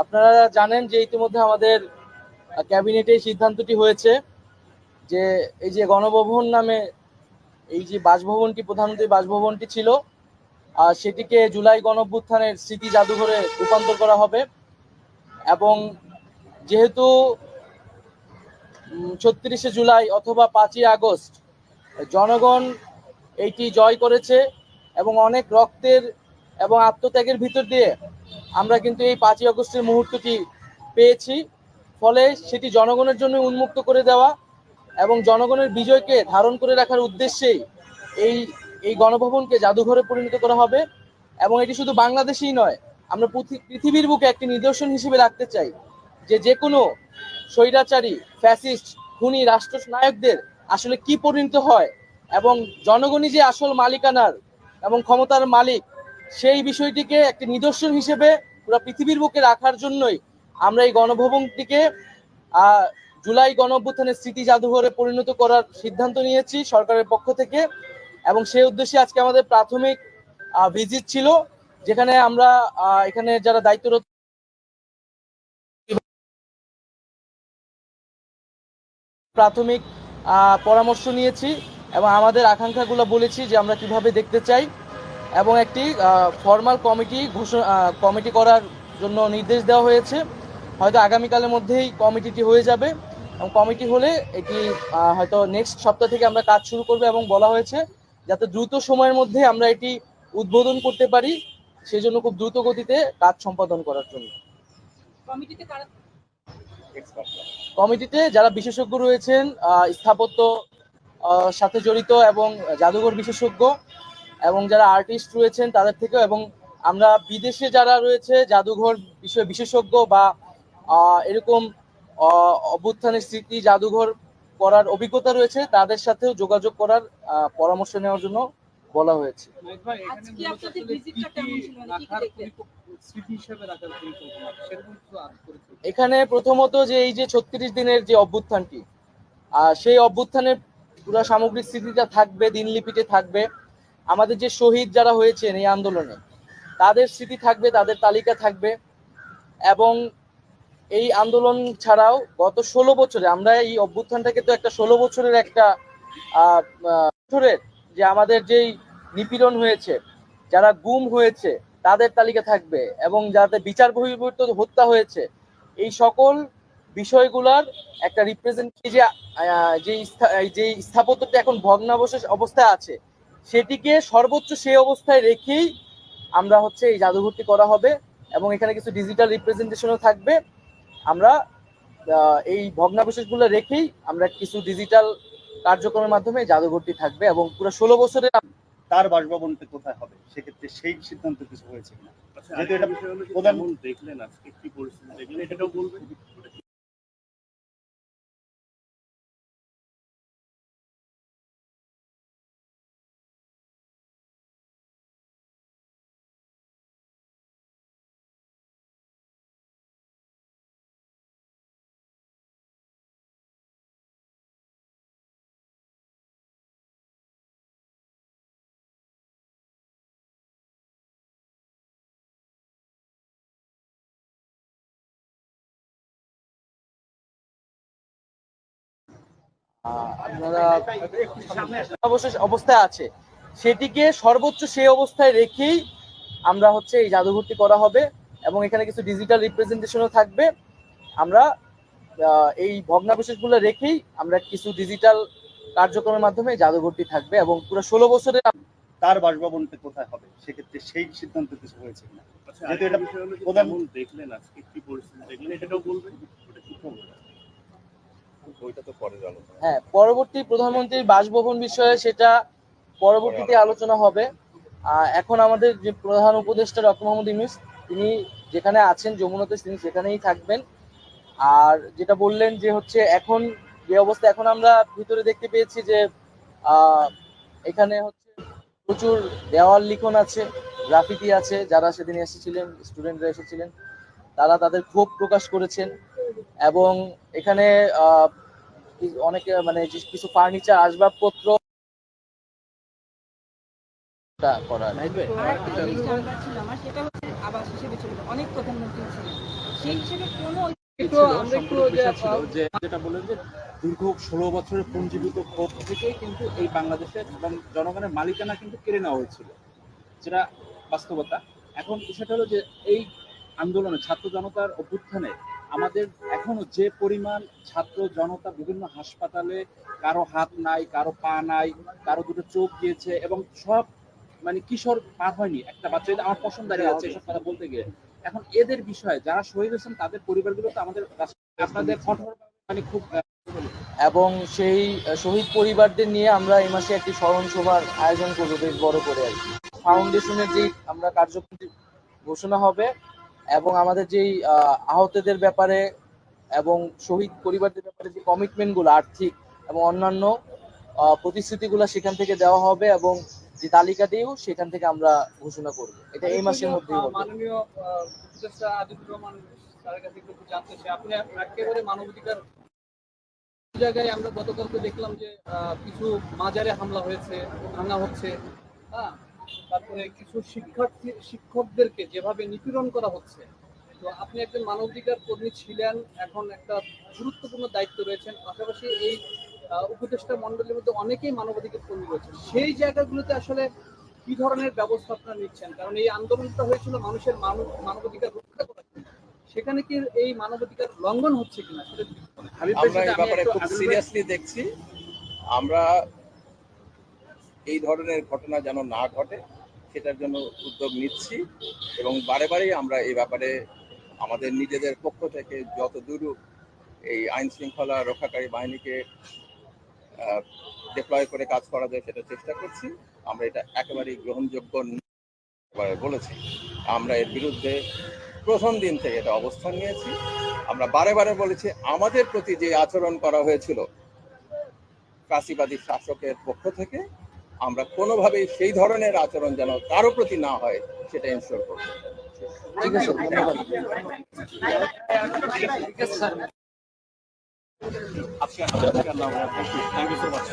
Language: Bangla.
আপনারা জানেন যে ইতিমধ্যে আমাদের ক্যাবিনেটে সিদ্ধান্তটি হয়েছে যে এই যে গণভবন নামে এই যে বাসভবনটি প্রধানমন্ত্রী বাসভবনটি ছিল আর সেটিকে জুলাই গণভ্যুত্থানের স্মৃতি জাদুঘরে রূপান্তর করা হবে। এবং যেহেতু ছত্রিশে জুলাই অথবা পাঁচই আগস্ট জনগণ এইটি জয় করেছে এবং অনেক রক্তের এবং আত্মত্যাগের ভিতর দিয়ে আমরা কিন্তু এই পাঁচই আগস্টের মুহূর্তটি পেয়েছি। ফলে সেটি জনগণের জন্য উন্মুক্ত করে দেওয়া এবং জনগণের বিজয়কে ধারণ করে রাখার উদ্দেশ্যেই এই এই গণভবনকে জাদুঘরে পরিণত করা হবে এবং এটি শুধু বাংলাদেশেই নয়, আমরা পৃথি- পৃথিবীর বুকে একটি নিদর্শন হিসেবে রাখতে চাই যে যে কোনো স্বৈরাচারী, ফ্যাসিস্ট, খুনি রাষ্ট্র নায়কদের আসলে কি পরিণত হয় এবং জনগণই যে আসল মালিকানার এবং ক্ষমতার মালিক, সেই বিষয়টিকে একটি নিদর্শন হিসেবে পুরো পৃথিবীর বুকে রাখার জন্যই আমরা এই গণভবনটিকে জুলাই গণ অভ্যুত্থানের স্মৃতি জাদুঘরে পরিণত করার সিদ্ধান্ত নিয়েছি সরকারের পক্ষ থেকে এবং সেই উদ্দেশ্যে আজকে আমাদের প্রাথমিক ভিজিট ছিল যেখানে আমরা এখানে যারা দায়িত্বরত প্রাথমিক পরামর্শ নিয়েছি এবং আমাদের আকাঙ্ক্ষাগুলো বলেছি যে আমরা কীভাবে দেখতে চাই এবং একটি ফর্মাল কমিটি ঘোষণা কমিটি করার জন্য নির্দেশ দেওয়া হয়েছে। হয়তো আগামীকালের মধ্যেই কমিটিটি হয়ে যাবে এবং কমিটি হলে এটি হয়তো নেক্সট সপ্তাহ থেকে আমরা কাজ শুরু করবে এবং বলা হয়েছে যাতে দ্রুত সময়ের মধ্যে আমরা এটি উদ্বোধন করতে পারি সেই জন্য খুব দ্রুত গতিতে কাজ সম্পাদন করার জন্য। কমিটিতে কমিটিতে যারা বিশেষজ্ঞ রয়েছেন স্থাপত্য সাথে জড়িত এবং জাদুঘর বিশেষজ্ঞ এবং যারা আর্টিস্ট রয়েছেন তাদের থেকেও এবং আমরা বিদেশে যারা রয়েছে, জাদুঘর বিষয়ে বিশেষজ্ঞ বা এরকম অভ্যুত্থানের স্মৃতি জাদুঘর করার অভিজ্ঞতা রয়েছে, তাদের সাথেও যোগাযোগ করার পরামর্শ নেওয়ার জন্য বলা হয়েছে। আজকে আপনাদের ভিজিটটা কেমন ছিল? মানে এখানে প্রথমত যে এই যে ছত্রিশ দিনের যে অভ্যুত্থানটি আহ, সেই অভ্যুত্থানের পুরো সামগ্রিক স্মৃতিটা থাকবে দিনলিপিতে থাকবে। আমাদের যে শহীদ যারা হয়েছেন এই আন্দোলনে তাদের স্মৃতি থাকবে তাদের তালিকা থাকবে। এবং এই আন্দোলন ছাড়াও গত ষোলো বছরে আমরা এই অভ্যুত্থানটাকে তো একটা ষোলো বছরের একটা বছরের যে আমাদের যেই নিপীড়ন হয়েছে, যারা গুম হয়েছে, তাদের তালিকা থাকবে এবং যাদের বিচার বহির্ভূত হত্যা হয়েছে, এই সকল বিষয়গুলার একটা রিপ্রেজেন্ট যে যে স্থাপত্যটা এখন ভগ্নাবশেষ অবস্থায় আছে, সেটিকে সর্বোচ্চ সেই অবস্থায় রেখেই আমরা হচ্ছে এই জাদুঘরটি করা হবে এবং এখানে কিছু ডিজিটাল রিপ্রেজেন্টেশনও থাকবে। আমরা এই ভগ্নাবশেষগুলো রেখেই আমরা কিছু ডিজিটাল কার্যক্রমের মাধ্যমে জাদুঘরটি থাকবে এবং পুরো ষোলো বছরের তার বাসভবনটা কোথায় হবে? সেক্ষেত্রে সেই সিদ্ধান্ত কিছু হয়েছে কিনা? আচ্ছা, যেহেতু এটা প্রধান- দেখলেন আজকে কি পরিস্থিতি দেখলেন এটাও বলবেন? আপনারা অবশেষ অবস্থায় আছে। সেটিকে সর্বোচ্চ সেই অবস্থায় রেখেই আমরা হচ্ছে এই জাদুঘরটি করা হবে এবং এখানে কিছু ডিজিটাল রিপ্রেজেন্টেশনও থাকবে। আমরা আহ, এই ভগ্নাবশেষগুলো রেখেই আমরা কিছু ডিজিটাল কার্যক্রমের মাধ্যমে জাদুঘরটি থাকবে এবং পুরো ষোলো বছরের তার বাসভবনটা কোথায় হবে? সেক্ষেত্রে সেই সিদ্ধান্ত কিছু হয়েছে কিনা? আচ্ছা, যেহেতু এটা প্রধান- দেখলেন আজকে? কি পরিস্থিতি দেখলেন? এটাও বলবেন। ওইটা তো পরে আলোচনা হ্যাঁ পরবর্তী প্রধানমন্ত্রীর বাসভবন বিষয়ে সেটা পরবর্তীতে আলোচনা হবে। এখন আমাদের যে প্রধান উপদেষ্টা ডক্টর মোহাম্মদ ইউনুস তিনি যেখানে আছেন যমুনাতে তিনি সেখানেই থাকবেন। আর যেটা বললেন যে হচ্ছে এখন যে অবস্থা এখন আমরা ভিতরে দেখতে পেয়েছি যে এখানে হচ্ছে প্রচুর দেওয়াল লিখন আছে গ্রাফিতি আছে যারা সেদিন এসেছিলেন স্টুডেন্টরা এসেছিলেন তারা তাদের ক্ষোভ প্রকাশ করেছেন। এবং এখানে আহ, অনেকে মানে কিছু ফার্নিচার আসবাবপত্র সেটা হচ্ছে আবাস হিসেবে অনেক প্রধানমন্ত্রী ছিলেন। সেই হিসেবে কোনো যে যেটা বললেন যে দীর্ঘ ষোলো বছরের পুঞ্জীবিত ক্ষোভ থেকেই কিন্তু এই বাংলাদেশের জনগণের মালিকানা কিন্তু কেড়ে নেওয়া হয়েছিল যেটা বাস্তবতা। এখন বিষয়টা হলো যে এই আন্দোলনে ছাত্র জনতার অভ্যুত্থানে আমাদের এখনও যে পরিমাণ ছাত্র, জনতা বিভিন্ন হাসপাতালে কারও হাত নাই, কারও পা নাই, কারও দুটো চোখ গিয়েছে এবং সব মানে কিশোর পার হয়নি, একটা বাচ্চা আমার পছন্দ দাঁড়িয়ে আছে এসব কথা বলতে গিয়ে। এখন এদের বিষয়ে যারা শহীদ হয়েছেন, তাদের পরিবারগুলো তো আমাদের আপনাদের কঠোর মানে খুব এবং সেই শহীদ পরিবারদের নিয়ে আমরা এই মাসে একটি স্মরণ সভার আয়োজন করব, বেশ বড় করে আর কি। ফাউন্ডেশনের যেই আমরা কার্যক্রম ঘোষণা হবে এবং আমাদের যেই আহ, আহতদের ব্যাপারে এবং শহীদ পরিবারদের ব্যাপারে যে কমিটমেন্টগুলো আর্থিক এবং অন্যান্য প্রতিশ্রুতিগুলো সেখান থেকে দেওয়া হবে এবং যে তালিকাটিও সেখান থেকে আমরা ঘোষণা করব। এটা এই মাসের মধ্যে মাননীয় আহ, রহমান স্যারের কাছে একটু জানতে চাই। আপনি একেবারে মানবাধিকার জায়গায় আমরা গতকালকে দেখলাম যে কিছু মাজারে হামলা হয়েছে ভাঙা হচ্ছে হ্যাঁ? তারপরে কিছু শিক্ষার্থী শিক্ষকদেরকে যেভাবে নিপীড়ন করা হচ্ছে তো আপনি একজন মানবাধিকার কর্মী ছিলেন এখন একটা গুরুত্বপূর্ণ দায়িত্ব রয়েছেন পাশাপাশি এই আহ, উপদেষ্টা মন্ডলীর মধ্যে অনেকেই মানবাধিকার কর্মী রয়েছেন। সেই জায়গাগুলোতে আসলে কি ধরনের ব্যবস্থা আপনারা নিচ্ছেন? কারণ এই আন্দোলনটা হয়েছিল মানুষের মানব মানবাধিকার রক্ষা করার জন্য। সেখানে কি এই মানবাধিকার লঙ্ঘন হচ্ছে কিনা সেটা আমরা এই ব্যাপারে খুব সিরিয়াসলি দেখছি। আমরা এই ধরনের ঘটনা যেন না ঘটে সেটার জন্য উদ্যোগ নিচ্ছি এবং বারে বারেই আমরা এই ব্যাপারে আমাদের নিজেদের পক্ষ থেকে যত দূর এই আইন শৃঙ্খলা রক্ষাকারী বাহিনীকে ডিপ্লয় করে কাজ করা যায় সেটা চেষ্টা করছি। আমরা এটা একেবারেই গ্রহণযোগ্য বলেছি। আমরা এর বিরুদ্ধে প্রথম দিন থেকে এটা অবস্থান নিয়েছি। আমরা বারে বারে বলেছি, আমাদের প্রতি যে আচরণ করা হয়েছিল কাশিবাদী শাসকের পক্ষ থেকে আমরা কোনোভাবেই সেই ধরনের আচরণ যেন কারও প্রতি না হয় সেটা ইনশোর করব। ঠিক আছে ধন্যবাদ। আজকে থ্যাংক ইউ সো মাচ